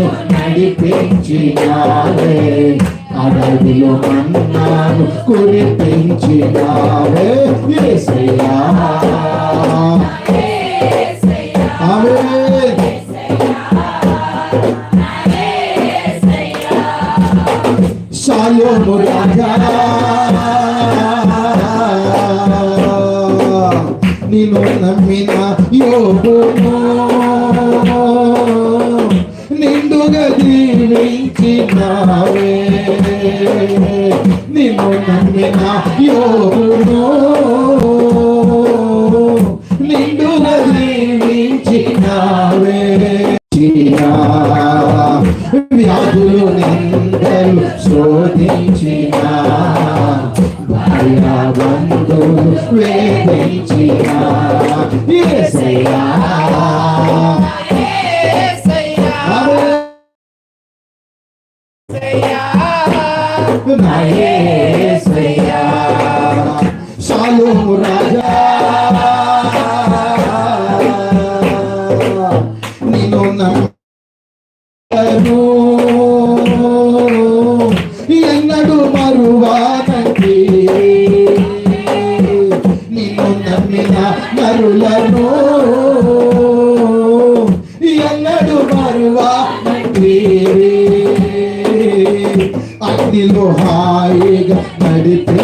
నన్ను నడిపించినావే. అడవిలో మన్నాను కురిపించినావే. యేసయ్యా ఆమేన్. రాజా. నిన్ను నమ్మిన యోగును దీవించినావే నిన్ను నమ్మిన యోగును నిండుగా దీవించినావే వ్యాధులు నిందలు శోధించిన. వేధించిన. షాలోము రాజా నిన్ను నమ్మను ఎన్నడు మరువానండి నిన్ను నమ్మిన నరులను ఎన్నడు మరువానండి అగ్నిలో హాయిగా నడిపించినావే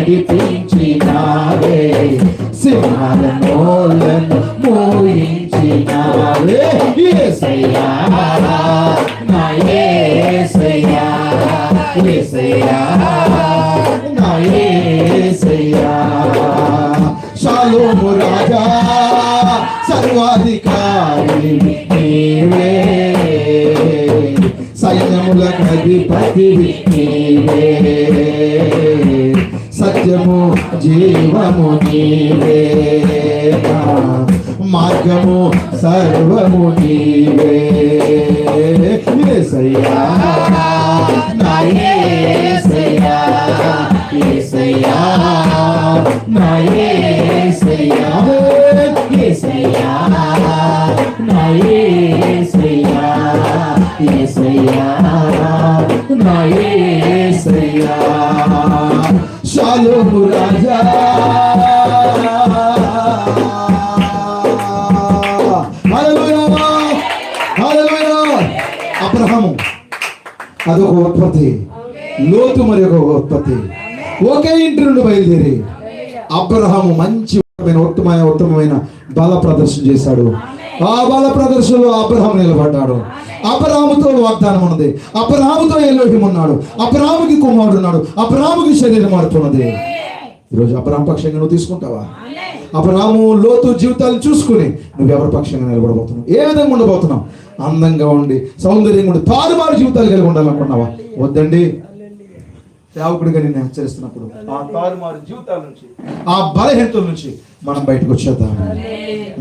నడిపించినావే. సింహాల నోళ్ళను మోయించినావే యేసయ్యా నా యేసయ్యా యేసయ్యా నా యేసయ్యా షాలోము రాజా సర్వాధికారి నీవే. సైన్యముల అధిపతి నీవే. సత్యము జీవము నీవే మార్గము సర్వము నీవే యేసయ్యా నా యేసయ్యా యేసయ్యా నా యేసయ్యా యేసయ్యా నా యేసయ్యా యేసయ్యా నా యేసయ్యా షాలోము రాజా. హల్లెలూయా అదొక ఉత్పత్తి. లోతు మరి ఒక ఉత్పత్తి. ఒకే ఇంటి నుండి బయలుదేరి. అబ్రహాము మంచి ఉత్తమమైన ఉత్తమమైన బల ప్రదర్శన చేశాడు. ఆ బల ప్రదర్శనలో అబ్రహాం నిలబడ్డాడు. అబ్రహాముతో వాగ్దానం ఉన్నది. అబ్రహాముతో ఎలోహిం ఉన్నాడు. అబ్రహాముకి కుమారుడు ఉన్నాడు. అబ్రహాముకి శరీరం మారుతున్నది. ఈరోజు అబ్రహాం పక్షంగా నువ్వు తీసుకుంటావా? అబ్రహాము లోతు జీవితాలు చూసుకుని నువ్వు ఎవరి పక్షంగా నిలబడబోతున్నావు? ఏ విధంగా ఉండబోతున్నావు? అందంగా ఉండి సౌందర్యంగా ఉండి తారుమారు జీవితాలు కలిగి ఉండాలనుకున్నావా? వద్దండి. సేవకుడిగా నిన్ను హెచ్చరిస్తున్నప్పుడు. ఆ తారుమారు జీవితాల నుంచి. ఆ బలహీనతల నుంచి మనం బయటకు వచ్చేద్దాము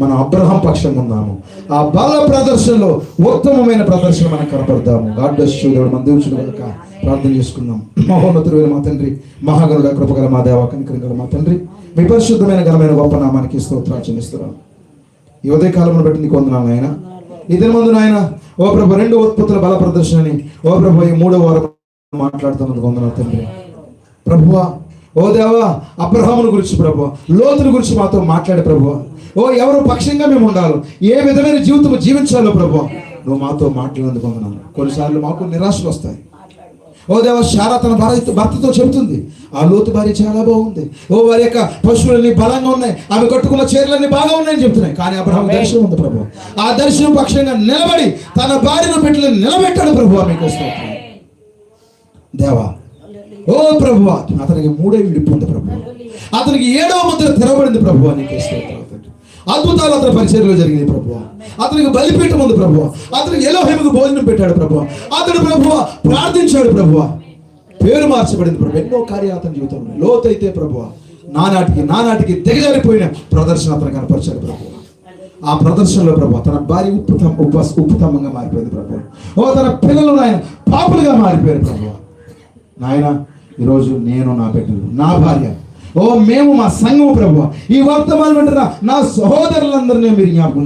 మనం అబ్రహం పక్షంగా ఉన్నాము ఆ బల ప్రదర్శనలో ఉత్తమమైన ప్రదర్శన మనం కనపడతాము గాడ్ బ్లెస్ దేవుడు మన దేవుడు కనుక ప్రార్థన చేసుకుందాం. మహోన్నతుడు మా తండ్రి మహాగరుడ కృపగల మా దేవ కనికరం మా తండ్రి మీ పరిశుద్ధమైన ఘనమైన గొప్ప నామానికి స్తోత్రాలు చెల్లిస్తున్నాను ఈ ఉదయ కాలంలో బట్టి నీకు వందనాలు నాయన. ఇద్దరి ముందు నాయన ఓ ప్రభు రెండు ఉత్పత్తుల బల ప్రదర్శనని ఓ ప్రభు ఈ మూడో వారం మాట్లాడుతున్నది వందనాలు తండ్రి. ప్రభువా ఓ దేవా అబ్రహాముని గురించి ప్రభు లోతుని గురించి మాతో మాట్లాడే ప్రభు ఓ ఎవరు పక్షంగా మేము ఉండాలి? ఏ విధమైన జీవితం జీవించాలో ప్రభు నువ్వు మాతో మాట్లాడినందుకు వందనాలు. కొన్నిసార్లు మాకు నిరాశలు వస్తాయి. ఓ దేవ శారా తన భార్య భర్తతో చెబుతుంది ఆ లోతు భార్య చాలా బాగుంది. ఓ వారి యొక్క పశువులన్నీ బలంగా ఉన్నాయి. ఆమె కట్టుకున్న చీరలన్నీ బాగా ఉన్నాయని చెప్తున్నాయి కానీ అబ్రహాం దర్శనం ఉంది ప్రభు ఆ దర్శనం పక్షంగా నిలబడి తన భార్యను పెట్టిన నిలబెట్టాడు ప్రభు మీకు స్తోత్రం. దేవా ఓ ప్రభు అతనికి మూడో విడిపు ఉంది ప్రభు. అతనికి ఏడో ముద్ర తెరవబడింది ప్రభు నీకు అద్భుతాలు అతని పరిచర్లో జరిగింది ప్రభు. అతనికి బలిపీఠం ఉంది ప్రభు. అతనికి ఎలోహేమకు భోజనం పెట్టాడు ప్రభు. అతడు ప్రభు ప్రార్థించాడు ప్రభు. పేరు మార్చబడింది ప్రభు. ఎన్నో కార్యాలు అతని జీవితంలో. లోతైతే ప్రభు నానాటికి నానాటికి దిగజారిపోయిన ప్రదర్శన అతను కనపరిచాడు ప్రభు. ఆ ప్రదర్శనలో ప్రభు తన భార్య ఉప్పు ఉప్పు ఉప్పుతమ్మంగా మారిపోయింది ప్రభు. ఓ తన పిల్లలు ఆయన పాపులుగా మారిపోయారు ప్రభు. నాయన ఈరోజు నేను నా బిడ్డలు నా భార్య. ఓ మేము మా సంఘము ప్రభు ఈ వర్తమానం వింటున్న నా సహోదరులందరినీ మీరు జ్ఞాపకం